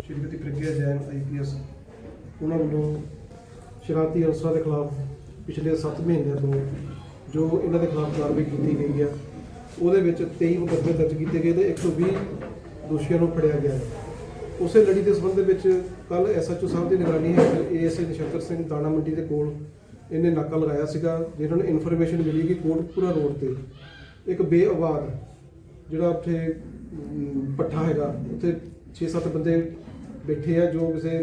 Shrimati Pragya Jain IPS ਉਹਨਾਂ ਵੱਲੋਂ ਸ਼ਰਾਰਤੀ ਅਨਸਰਾਂ ਦੇ ਖਿਲਾਫ ਪਿਛਲੇ 7 ਮਹੀਨਿਆਂ ਤੋਂ ਜੋ ਇਹਨਾਂ ਦੇ ਖਿਲਾਫ ਕਾਰਵਾਈ ਕੀਤੀ ਗਈ ਹੈ, ਉਹਦੇ ਵਿੱਚ 23 ਮੁਕੱਦਮੇ ਦਰਜ ਕੀਤੇ ਗਏ ਤੇ 120 ਦੋਸ਼ੀਆਂ ਨੂੰ ਫੜਿਆ ਗਿਆ ਹੈ। ਉਸੇ ਲੜੀ ਦੇ ਸੰਬੰਧ ਦੇ ਵਿੱਚ ਕੱਲ ਐਸਐਚਓ ਸਾਹਿਬ ਦੀ ਨਿਗਰਾਨੀ ਹੇਠ ਏਐਸਆਈ ਨਛੱਤਰ ਸਿੰਘ ਦਾਣਾ ਮੰਡੀ ਦੇ ਕੋਲ ਇਹਨੇ ਨਾਕਾ ਲਗਾਇਆ ਸੀਗਾ ਜਿਹਨਾਂ ਨੂੰ ਇਨਫੋਰਮੇਸ਼ਨ ਮਿਲੀ ਕਿ ਕੋਟਪੁਰਾ ਰੋਡ ਤੇ ਇੱਕ ਬੇਆਵਾਜ਼ ਜਿਹੜਾ ਉੱਥੇ ਅਮ, ਪੱਠਾ ਹੈਗਾ ਉੱਥੇ 6-7 ਬੰਦੇ ਬੈਠੇ ਆ ਜੋ ਕਿਸੇ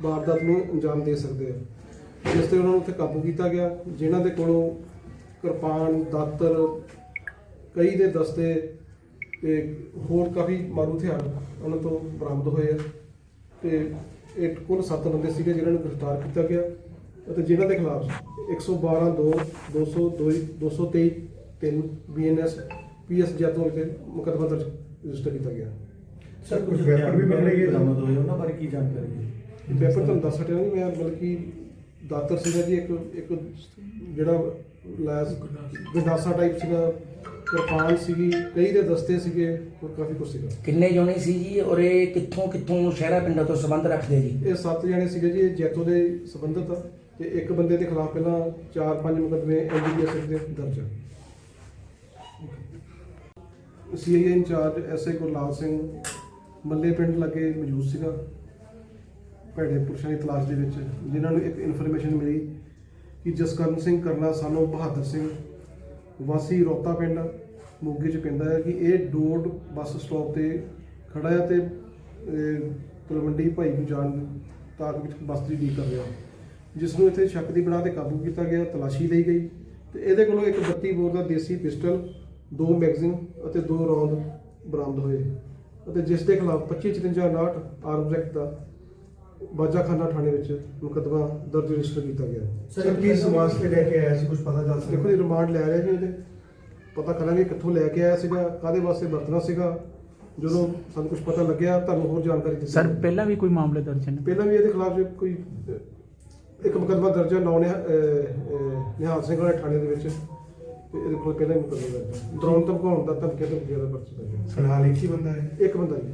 ਵਾਰਦਾਤ ਨੂੰ ਅੰਜਾਮ ਦੇ ਸਕਦੇ ਆ। ਜਿਸ ਤੇ ਉਹਨਾਂ ਨੂੰ ਉੱਥੇ ਕਾਬੂ ਕੀਤਾ ਗਿਆ ਜਿਨ੍ਹਾਂ ਦੇ ਕੋਲੋਂ ਕਿਰਪਾਨ ਦਾਤਰ ਕਈ ਦੇ ਦਸਤੇ ਤੇ ਹੋਰ ਕਾਫੀ ਮਾਰੂ ਹਥਿਆਰ ਉਹਨਾਂ ਤੋਂ ਬਰਾਮਦ ਹੋਏ ਆ। ਤੇ ਇਹ ਕੁੱਲ 7 ਬੰਦੇ ਸੀਗੇ ਜਿਨ੍ਹਾਂ ਨੂੰ ਗ੍ਰਿਫਤਾਰ ਕੀਤਾ ਗਿਆ ਅਤੇ ਜਿਨ੍ਹਾਂ ਦੇ ਖਿਲਾਫ 112 2 200 223 3 ਬੀਐਨਐਸ ਪੀਐਸ ਜੈਤੋਂ ਤੇ ਮੁਕੱਦਮਾ ਦਰਜ ਰਜਿਸਟਰ ਕੀਤਾ ਗਿਆ। ਸਰ ਕੁਝ ਵੈਪਨ ਵੀ ਮਿਲ ਰਹੀ ਹੈ ਬਰਾਮਦ ਹੋਏ ਉਹਨਾਂ ਬਾਰੇ ਕੀ ਜਾਣਕਾਰੀ ਹੈ? ਪੇਪਰ ਤੁਹਾਨੂੰ ਦੱਸ ਹਟਿਆ ਨਹੀਂ ਮੈਂ ਮਤਲਬ ਕਿ ਦਾਤਰ ਸੀਗਾ ਜੀ ਇੱਕ ਇੱਕ ਜਿਹੜਾ ਲੈਸ ਗੰਡਾਸਾ ਟਾਈਪ ਸੀਗਾ ਕਿਰਪਾਨ ਸੀਗੀ ਕਈ ਦੇ ਦਸਤੇ ਸੀਗੇ ਹੋਰ ਕਾਫੀ ਕੁਛ ਸੀਗਾ। ਕਿੰਨੇ ਜਣੇ ਸੀ ਜੀ ਔਰ ਇਹ ਕਿੱਥੋਂ ਕਿੱਥੋਂ ਸ਼ਹਿਰਾ ਪਿੰਡਾਂ ਤੋਂ ਸੰਬੰਧ ਰੱਖਦੇ ਜੀ? ਇਹ ਸੱਤ ਜਣੇ ਸੀਗੇ ਜੀ ਇਹ ਜੈਤੋ ਦੇ ਸੰਬੰਧਿਤ ਆ ਤੇ ਇੱਕ ਬੰਦੇ ਦੇ ਖਿਲਾਫ ਪਹਿਲਾਂ 4-5 ਮੁਕੱਦਮੇ ਐਨਡੀਪੀਐਸ ਦੇ ਦਰਜ ਆ। CIA incharge SI Gurlal Singh ਮੱਲੇ ਪਿੰਡ ਲੱਗੇ ਮੌਜੂਦ ਸੀਗਾ ਭੈੜੇ ਪੁਰਸ਼ਾਂ ਦੀ ਤਲਾਸ਼ ਦੇ ਵਿੱਚ ਜਿਨ੍ਹਾਂ ਨੂੰ ਇੱਕ ਇਨਫੋਰਮੇਸ਼ਨ ਮਿਲੀ ਕਿ ਜਸਕਰਨ ਸਿੰਘ ਕਰਨਾ ਸਾਨੂੰ ਬਹਾਦਰ ਸਿੰਘ ਵਾਸੀ ਰੋਤਾ ਪਿੰਡ ਮੋਗੇ ਚ ਪੈਂਦਾ ਹੈ ਕਿ ਇਹ ਡੋਡ ਬੱਸ ਸਟਾਪ ਤੇ ਖੜਾ ਹੈ ਤੇ ਤਲਵੰਡੀ ਭਾਈ ਨੂੰ ਜਾਣ ਤਾਕ ਵਿੱਚ ਬੱਸ ਦੀ ਡੀਕ ਕਰ ਰਿਹਾ। ਜਿਸ ਨੂੰ ਇੱਥੇ ਸ਼ੱਕ ਦੀ ਬਣਾ ਤੇ ਕਾਬੂ ਕੀਤਾ ਗਿਆ ਤਲਾਸ਼ੀ ਲਈ ਗਈ। ਤੇ ਇਹਦੇ ਕੋਲੋਂ ਇੱਕ 32 ਬੋਰ ਦਾ ਦੇਸੀ ਪਿਸਟਲ ਦੋ ਮੈਗਜ਼ੀਨ ਅਤੇ ਦੋ ਰੌਂਦ ਬਰਾਮਦ ਹੋਏ। ਅਤੇ ਜਿਸ ਦੇ ਖਿਲਾਫ 2559 ਆਰਮਸ ਐਕਟ ਦਾ ਬਾਜਾਖਾਨਾ ਥਾਣੇ ਵਿੱਚ ਮੁਕੱਦਮਾ ਦਰਜ ਰਜਿਸਟਰ ਕੀਤਾ ਗਿਆ। ਸਰ ਕੀ ਸਮਾਜ ਤੇ ਲੈ ਕੇ ਆਇਆ ਸੀ ਕੁਝ ਪਤਾ ਚੱਲ ਦੇਖੋ ਜੀ ਰਿਮਾਂਡ ਲੈ ਰਿਹਾ ਜੀ ਇਹਦੇ। ਪਤਾ ਕਰਾਂਗੇ ਕਿੱਥੋਂ ਲੈ ਕੇ ਆਇਆ ਸੀਗਾ ਕਾਦੇ ਵਾਸਤੇ ਵਰਤਣਾ ਸੀਗਾ ਜਦੋਂ ਸਾਨੂੰ ਕੁਝ ਪਤਾ ਲੱਗਿਆ ਤੁਹਾਨੂੰ ਹੋਰ ਜਾਣਕਾਰੀ ਦਿੱਤੀ ਸਰ। ਪਹਿਲਾਂ ਵੀ ਕੋਈ ਮਾਮਲੇ ਦਰਜ ਨੇ ਪਹਿਲਾਂ ਵੀ ਇਹਦੇ ਖਿਲਾਫ ਕੋਈ ਇੱਕ ਮੁਕੱਦਮਾ ਦਰਜ ਹੈ ਨੌ ਨਿਹਾਲ ਸਿੰਘ ਵਾਲੇ ਥਾਣੇ ਦੇ ਵਿੱਚ ਤੇ ਇਹਦੇ ਕੋਲ ਪਹਿਲਾਂ ਹੀ ਮੁਕੱਦਮਾ ਦਰਜ ਹੈ। ਡਰੋਨ ਧਮਕਾਉਣ ਦਾ ਧਮਕੀ ਦਾ ਪਰਚਾ ਦਰਜ ਹੈ। ਫਿਲਹਾਲ ਇੱਕ ਹੀ ਬੰਦਾ ਹੈ। ਇੱਕ ਬੰਦਾ ਜੀ